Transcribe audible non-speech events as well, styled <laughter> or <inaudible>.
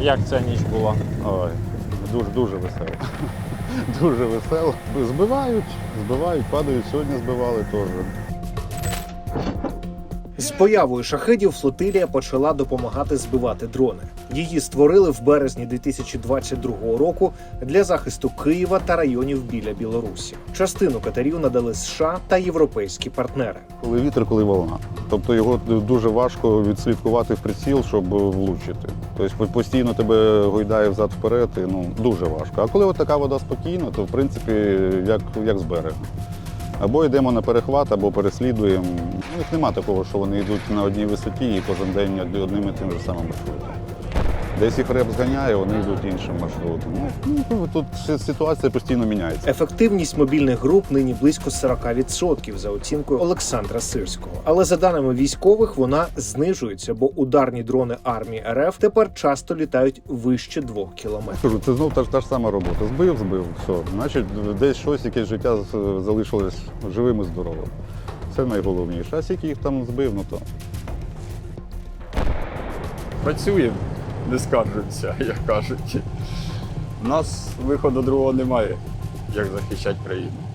Як ця ніч була? Ой, дуже дуже весело. Дуже весело. Збивають, збивають, падають. Сьогодні збивали теж. З появою шахедів флотилія почала допомагати збивати дрони. Її створили в березні 2022 року для захисту Києва та районів біля Білорусі. Частину катерів надали США та європейські партнери. Коли вітер, коли волна. Тобто його дуже важко відслідкувати в приціл, щоб влучити. Тобто постійно тебе гойдає взад вперед, і ну дуже важко. А коли от така вода спокійна, то в принципі як, як з берега. Або йдемо на перехват, або переслідуємо. Ну, Їх нема такого, що вони йдуть на одній висоті і кожен день одним і тим же самим маршрутом. Десь їх реп зганяє, вони йдуть іншим маршрутом. Ну, ну, тут ситуація постійно міняється. Ефективність мобільних груп нині близько 40% за оцінкою Олександра Сирського. Але за даними військових, вона знижується, бо ударні дрони армії РФ тепер часто літають вище двох кілометрів. Кажу, це знов та ж, та ж сама робота. Збив, збив, все. Значить, десь щось, якесь життя залишилось живим і здоровим. Це найголовніше. А скільки їх там збив, ну то. Працюємо, не скаржуються, <laughs> як кажуть. У нас виходу другого немає, як захищати країну.